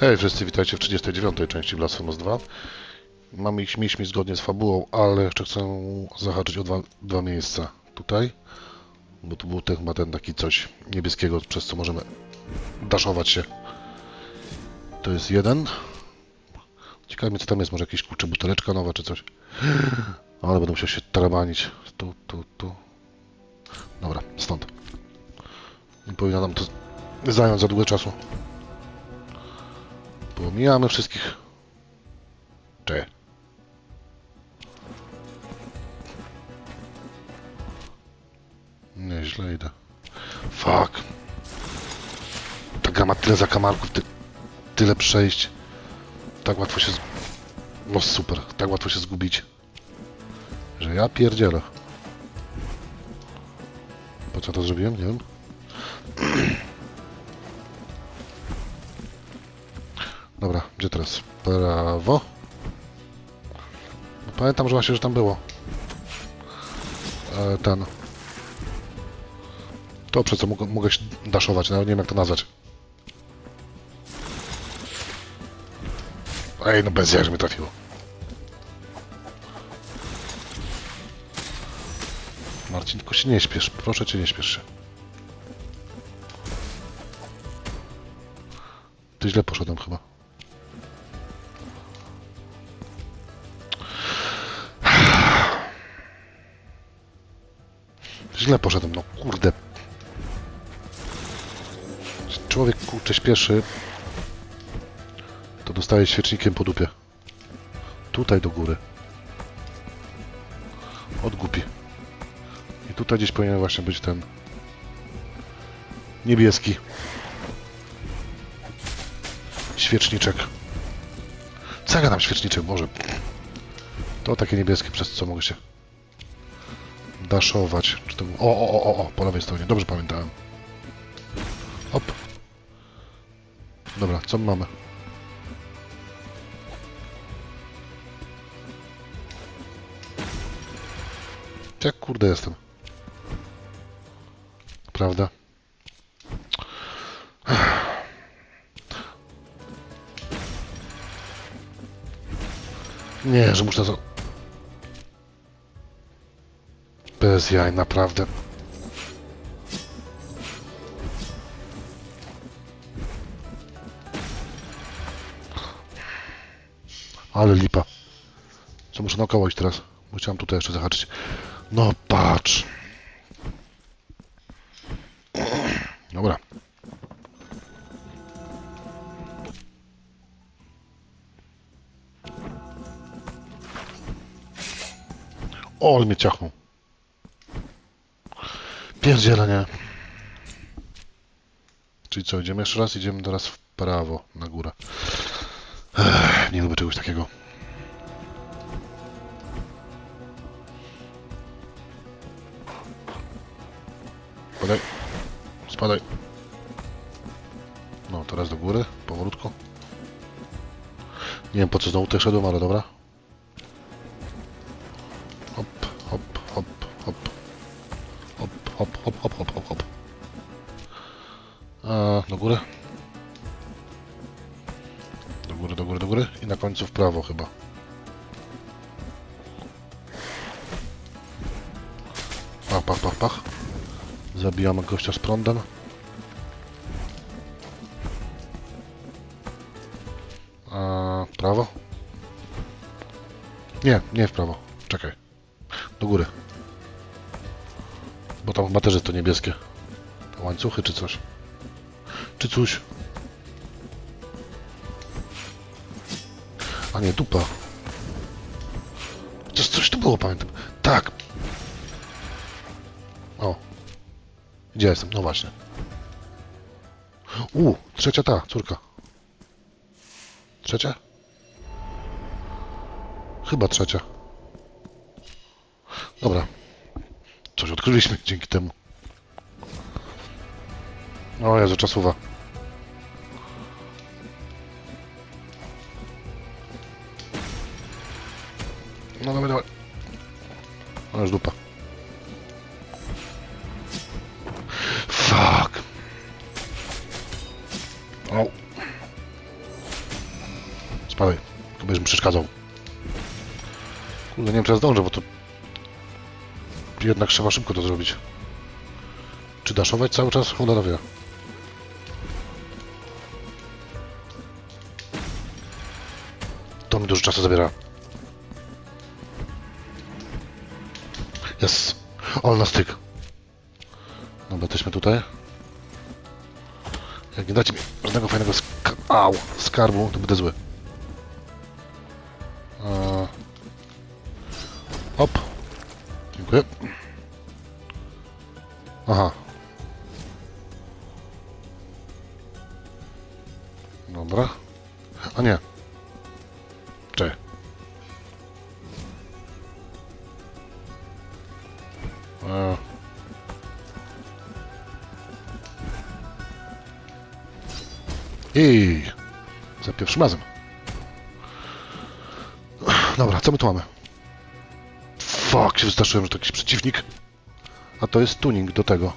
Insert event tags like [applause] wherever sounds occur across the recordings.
Hej wszyscy, witajcie w 39. części Blasphemous 2. Mamy ich mieliśmy zgodnie z fabułą, ale jeszcze chcę zahaczyć o dwa, dwa miejsca. Tutaj, bo tu był ten, chyba ten taki coś niebieskiego, przez co możemy daszować się. To jest jeden. Ciekawe co tam jest, może jakieś kurczę buteleczka nowa czy coś. [gasps] Ale będę musiał się tarabanić. Tu, tu, tu. Dobra, stąd. Nie powinno nam to zająć za długo czasu. Pomijamy wszystkich. Cze. Nieźle idę. Fuck. Ta gra ma tyle zakamarków, ty, tyle przejść. Tak łatwo się... z- No super, tak łatwo się zgubić. Że ja pierdzielę. Po co to zrobiłem? Nie wiem. [clears throat] Dobra, gdzie teraz? Prawo. Pamiętam, że właśnie, że tam było. E, ten. To przez co mogę, mogę się daszować, nawet nie wiem jak to nazwać. Ej, no bez jak, że mnie trafiło. Marcin, tylko się nie śpiesz. Proszę cię, nie śpiesz się. Ty źle poszedłem chyba. Źle poszedłem, no kurde. Człowiek kurczę śpieszy, to dostaje świecznikiem po dupie. Tutaj do góry. Odgupi. I tutaj gdzieś powinien właśnie być ten niebieski świeczniczek. Co ja tam świeczniczek? Może. To takie niebieskie, przez co mogę się daszować. Czy to... O, o, o, o, po lewej stronie. Dobrze pamiętałem. Hop. Dobra, co my mamy? Jak kurde jestem? Prawda? Nie, że muszę to... Bez jaj, naprawdę. Ale lipa. Co muszę naokoło teraz? Bo chciałem tutaj jeszcze zahaczyć. No patrz. Dobra. O, ale mnie ciachnął. Pierdziele, nie. Czyli co, idziemy jeszcze raz? Idziemy teraz w prawo, na górę. Ech, nie lubię czegoś takiego. Spadaj. Spadaj. No, teraz do góry, powolutku. Nie wiem po co znowu tutaj szedłem, ale dobra. Prawo chyba. Pach, pach, pach, pach. Zabijamy gościa z prądem. A, prawo? Nie, nie w prawo. Czekaj. Do góry. Bo tam chyba też jest to niebieskie. Łańcuchy czy coś. Czy coś. A nie, dupa. Coś, coś tu było, pamiętam. Tak. O. Gdzie jestem? No właśnie. U, trzecia ta, córka. Trzecia? Chyba trzecia. Dobra. Coś odkryliśmy dzięki temu. O Jezu, czasuwa. No dawaj, dawaj. No już dupa. Fuck. O. Spadaj, to będziesz mi przeszkadzał. Kurde, nie wiem czy ja zdążę, bo to... Jednak trzeba szybko to zrobić. Czy daszować cały czas? Cholera wie. To mi dużo czasu zabiera. All na styk. Dobra, jesteśmy tutaj. Jak nie dacie mi żadnego fajnego sk Au, skarbu, to będę zły. Pierwszym razem. Dobra, co my tu mamy? Fuck, się wystraszyłem, że to jakiś przeciwnik. A to jest tuning do tego.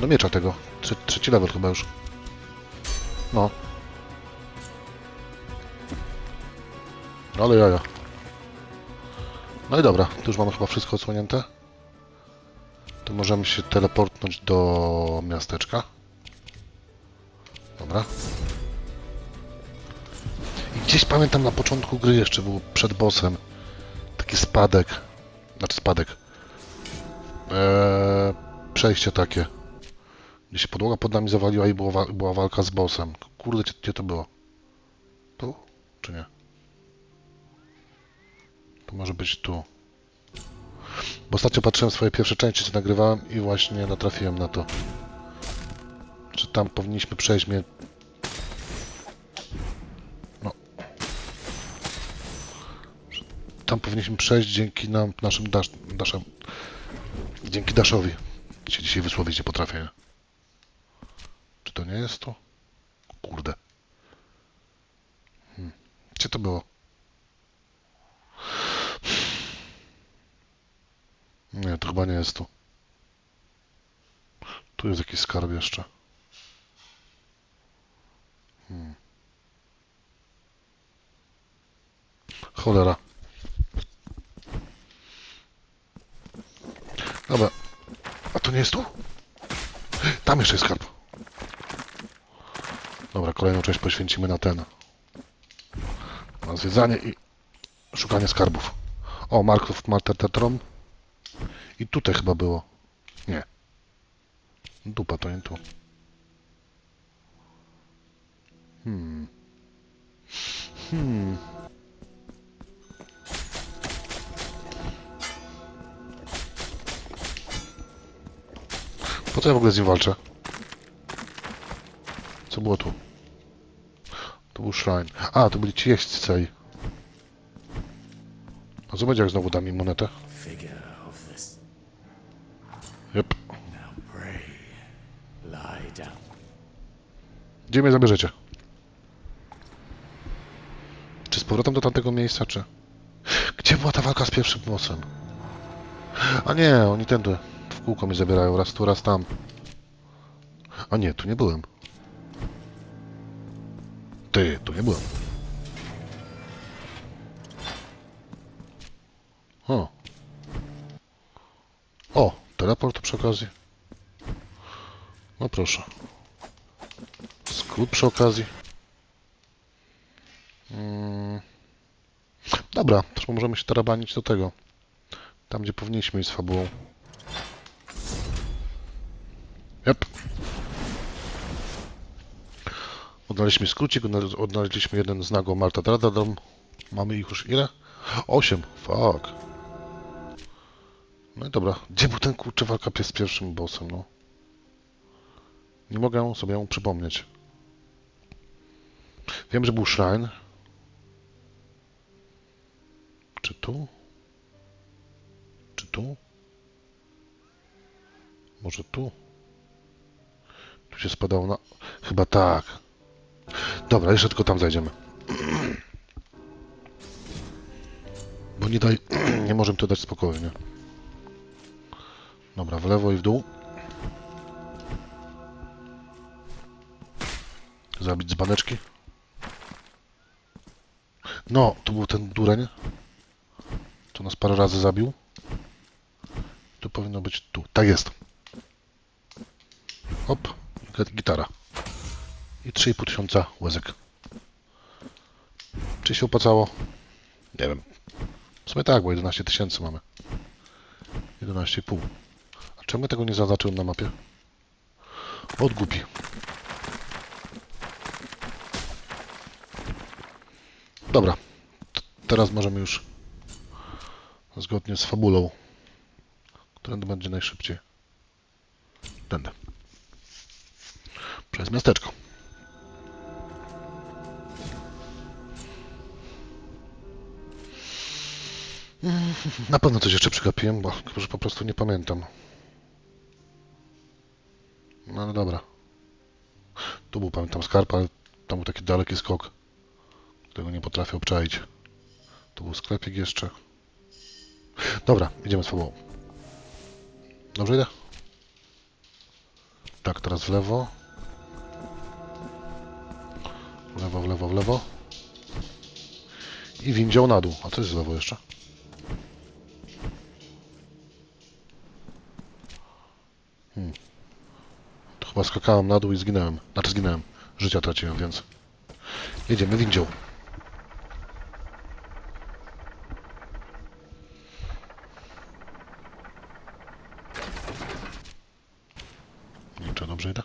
Do miecza tego. Trze trzeci level chyba już. No. Ale jaja. No i dobra, tu już mamy chyba wszystko odsłonięte. To możemy się teleportnąć do miasteczka. Dobra. Gdzieś pamiętam na początku gry jeszcze był przed bossem taki spadek. Znaczy spadek. Eee, przejście takie. Gdzie się podłoga pod nami zawaliła i była, była walka z bossem. Kurde, gdzie, gdzie to było? Tu? Czy nie? To może być tu. Bo ostatnio patrzyłem swoje pierwsze części, co nagrywałem i właśnie natrafiłem na to. Czy tam powinniśmy przejść mnie... No. Że Tam powinniśmy przejść dzięki nam, naszym dasz, daszem... Dzięki Daszowi. Się dzisiaj wysłowić nie potrafię. Czy to nie jest to? Kurde. Hmm. Gdzie to było? Nie, to chyba nie jest tu. Tu jest jakiś skarb jeszcze. Hmm. Cholera. Dobra. A to nie jest tu? Tam jeszcze jest skarb. Dobra, kolejną część poświęcimy na ten. Na zwiedzanie i szukanie skarbów. O, Marków Martetetron. I tutaj chyba było. Nie. Dupa, to nie tu. Hmm. Hmm. Po co ja w ogóle z nim walczę? Co było tu? To był shrine. A, to byli ci jeźdźcy. A co będzie jak znowu da mi monetę? Yep. Gdzie mnie zabierzecie? Czy z powrotem do tamtego miejsca, czy... Gdzie była ta walka z pierwszym bossem? A nie, oni tędy kółko mnie zabierają, raz tu, raz tam. A nie, tu nie byłem. Ty, tu nie byłem. O. O, teleport przy okazji. No proszę. Skrót przy okazji. Mm. Dobra, też możemy się tarabanić do tego. Tam, gdzie powinniśmy iść z fabułą. Odnaleźliśmy skrócik, odnale- odnaleźliśmy jeden z nago Marta Dradadom. Mamy ich już ile? Osiem. Fuck. No i dobra. Gdzie był ten kurczę walka pies z pierwszym bossem, no? Nie mogę sobie przypomnieć. Wiem, że był shrine. Czy tu? Czy tu? Może tu? Tu się spadało na... Chyba tak. Dobra, jeszcze tylko tam zajdziemy. Bo nie daj... [clears throat] nie możemy tu dać spokoju, nie? Dobra, w lewo i w dół. Zabić dzbaneczki. No, to był ten dureń. To nas parę razy zabił. To powinno być tu. Tak jest. Hop. gi- Gitara. I 3,5 tysiąca łezek. Czy się opłacało? Nie wiem. W sumie tak, bo 11 tysięcy mamy. 11,5. A czemu tego nie zaznaczyłem na mapie? Od głupi. Dobra. T- Teraz możemy już zgodnie z fabulą, którędy będzie najszybciej. Tędy. Przez miasteczko. Na pewno coś jeszcze przegapiłem, bo już po prostu nie pamiętam. No ale dobra. Tu był, pamiętam, skarb, ale tam był taki daleki skok, którego nie potrafię obczaić. Tu był sklepik jeszcze. Dobra, idziemy z. Dobrze idę? Tak, teraz w lewo. W lewo, w lewo, w lewo. I windział na dół. A co jest z lewo jeszcze? Chyba skakałem na dół i zginąłem. Znaczy zginąłem. Życia traciłem, więc... Jedziemy windzią. Nie czy dobrze idę.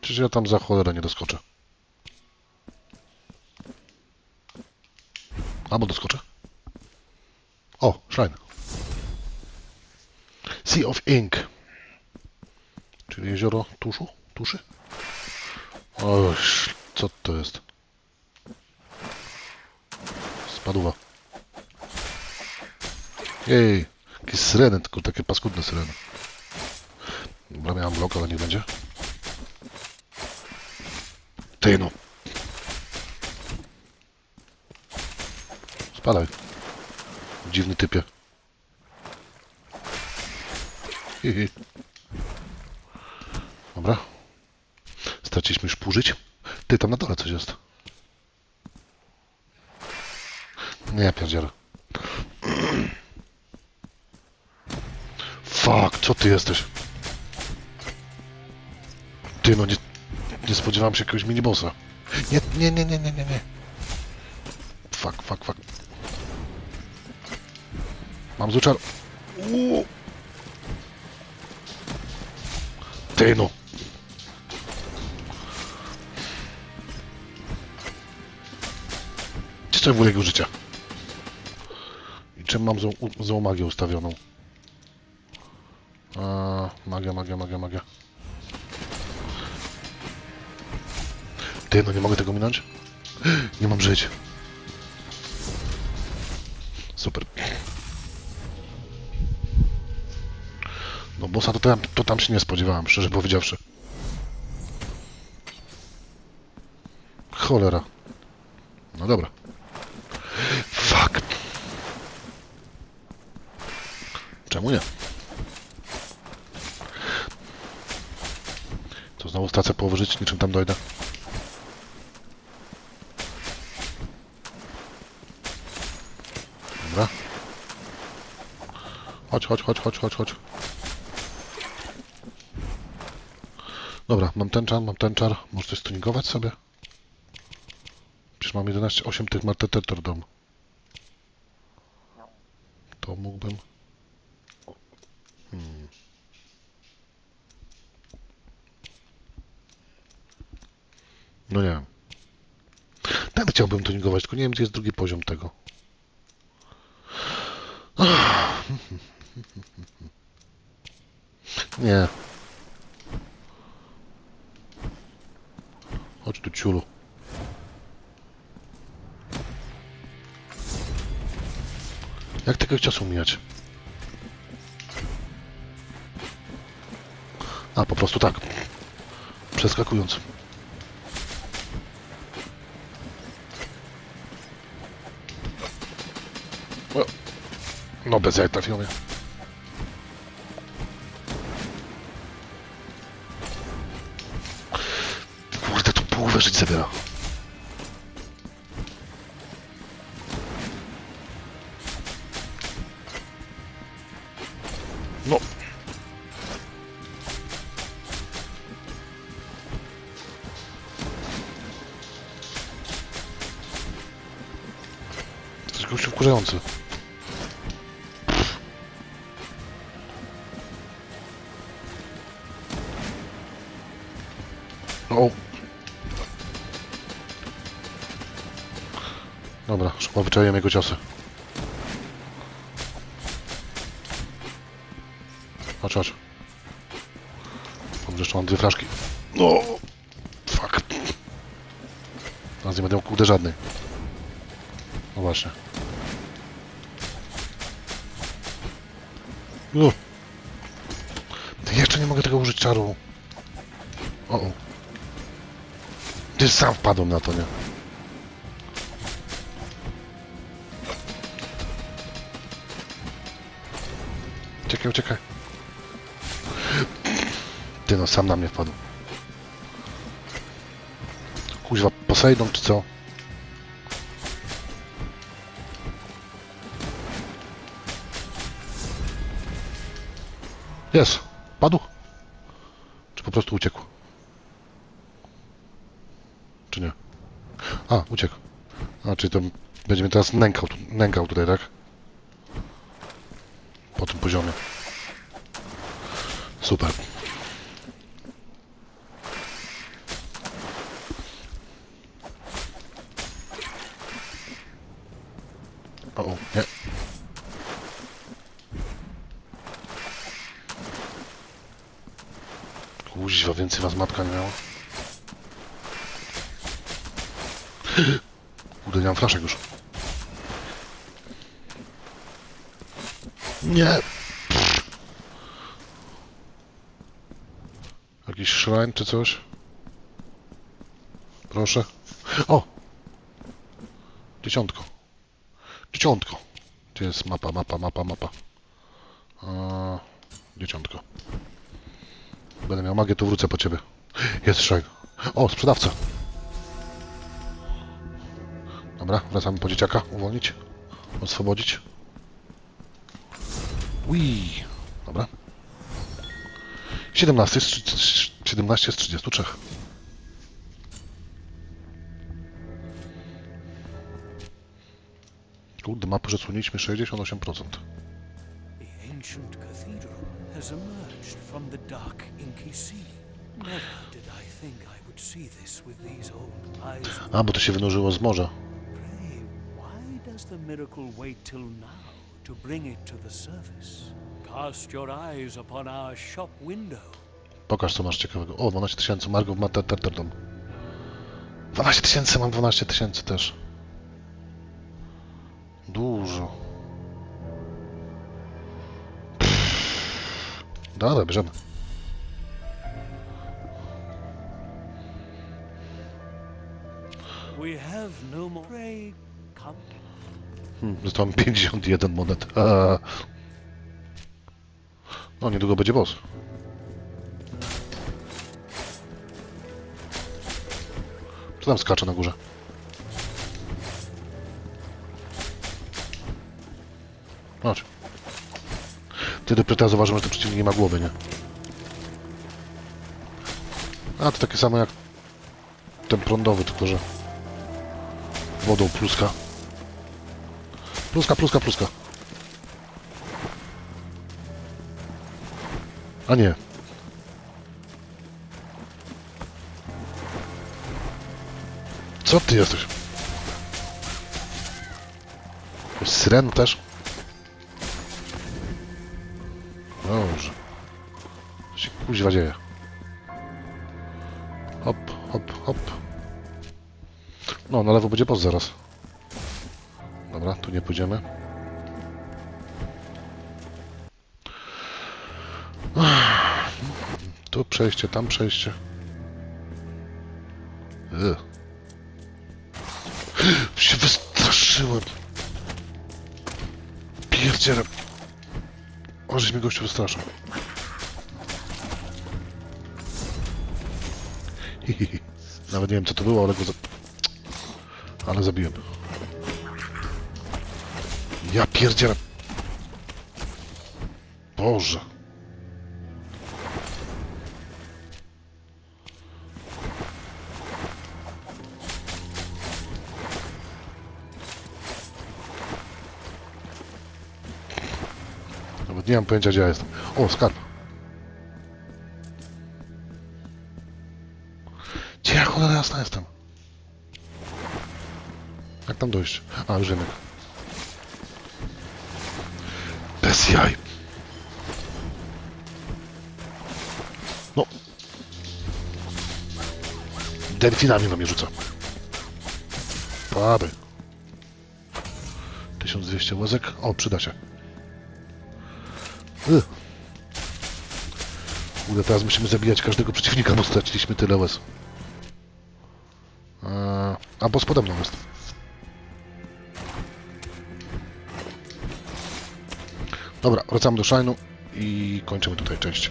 Czyż ja tam za cholerę nie doskoczę? Albo doskoczę? Szlajn. Sea of Ink. Czyli jezioro tuszu? Tuszy? O, co to jest? Spadła. Jej, jakieś syreny, tylko takie paskudne syreny. Dobra, miałem blok, ale nie będzie. Ty no. Spadaj. Dziwny typie. Dobra. Straciliśmy już półżyć. Ty, tam na dole coś jest. Nie, ja pierdzielę. Fuck, co ty jesteś? Ty, no nie, nie spodziewałem się jakiegoś minibossa. Nie, nie, nie, nie, nie, nie, nie. Fuck, fuck, fuck. Mam zły czar... Uuu. Ty no. Gdzie to w jego życia? I czym mam złą, złą magię ustawioną? A, magia, magia, magia, magia. Ty, no nie mogę tego minąć? [gasps] Nie mam żyć. Super. Bossa to tam, to tam się nie spodziewałem, szczerze powiedziawszy. Cholera. No dobra. Fuck. Czemu nie? To znowu stracę połowę życia, niczym tam dojdę. Dobra. Chodź, chodź, chodź, chodź, chodź, chodź. Dobra, mam ten czar, mam ten czar. Może coś tuningować sobie? Przecież mam 11, 8 tych martetetor dom. To mógłbym... Hmm. No nie wiem. Ten chciałbym tuningować, tylko nie wiem, gdzie jest drugi poziom tego. Nie. Chodź tu, ciulu. Jak tego czasu mijać? A, po prostu tak. Przeskakując. O, No, bez jaj trafiło mnie. Kurwa, żyć. Wyczaiłem jego ciosy. Chodź, chodź. Dobrze, jeszcze mam dwie flaszki. No, fuck. Teraz nie będę miał kurde żadnej. No właśnie. Ty jeszcze nie mogę tego użyć czaru. O, o. Ty sam wpadłem na to, nie? Uciekaj, uciekaj. Ty no, sam na mnie wpadł. Kuźwa, Poseidon czy co? Jest. Padł? Czy po prostu uciekł? Czy nie? A, uciekł. A, czyli to będzie mnie teraz nękał, nękał tutaj, tak? Po tym poziomie. Super. O, o, nie. Kuźwa, więcej was matka nie miała. Kurde, nie mam flaszek już. Nie. Jakiś szrań czy coś? Proszę. O! Dziesiątko. Dziesiątko. Gdzie jest mapa, mapa, mapa, mapa? A, dziesiątko. Będę miał magię, to wrócę po ciebie. Jest szrań. O, sprzedawca. Dobra, wracamy po dzieciaka. Uwolnić. Oswobodzić. Ui. Dobra. 17 z, trzy- trzy- 17 z 33. Kurde, mapę przesłoniliśmy 68%. The ancient cathedral has emerged from the dark inky sea. Never did I think I would see this with these old eyes. A, bo to się wynurzyło z morza. Pray, why does the miracle wait till now to bring it to the surface? Cast your eyes upon our shop window. Pokaż, co masz ciekawego. O, 12 tysięcy. Margot ma ter- ter- ter- dom. 12 tysięcy, mam 12 tysięcy też. Dużo. Dobra, bierzemy. We have no more. Pray, come. Hmm, zostało mi 51 monet. Eee. [laughs] No, niedługo będzie boss. Co tam skacze na górze? Chodź. Ty dopiero zauważyłem, że ten przeciwnik nie ma głowy, nie? A, to takie samo jak ten prądowy, tylko że wodą pluska. Pluska, pluska, pluska. A nie. Co ty jesteś? Jest Syren też? Dobrze. Co się kuźwa dzieje? Hop, hop, hop. No, na lewo będzie boss zaraz. Tu nie pójdziemy. Tu przejście, tam przejście. Ugh. Się wystraszyłem. Pierdzielem. O, żeś mnie gościu wystraszył. Nawet nie wiem co to było, ale go za... Ale zabiłem. Ja pierdzielę. Boże. Nawet nie mam pojęcia gdzie ja jestem. O, skarb. Gdzie ja cholera jasna jestem? Jak tam dojść? A, już jednak. Bez jaj. No. Delfinami na mnie rzuca. Baby. 1200 łezek. O, przyda się. Ugh. Kurde, teraz musimy zabijać każdego przeciwnika, bo straciliśmy tyle łez. Eee, a, bo spode mną jest. Dobra, wracamy do Shine'u i kończymy tutaj część.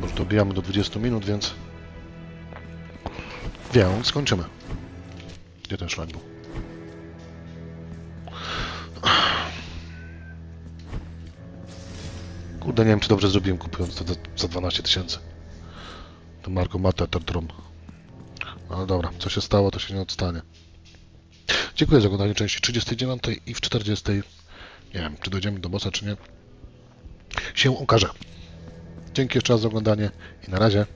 Bo dobijamy do 20 minut, więc... Więc kończymy. Gdzie ten Shine był? Kurde, nie wiem czy dobrze zrobiłem kupując to za, za 12 tysięcy. To Marco Mata Tartron. Ale dobra, co się stało, to się nie odstanie. Dziękuję za oglądanie części 39 i w 40. Nie wiem, czy dojdziemy do bossa, czy nie. Się okaże. Dzięki jeszcze raz za oglądanie i na razie.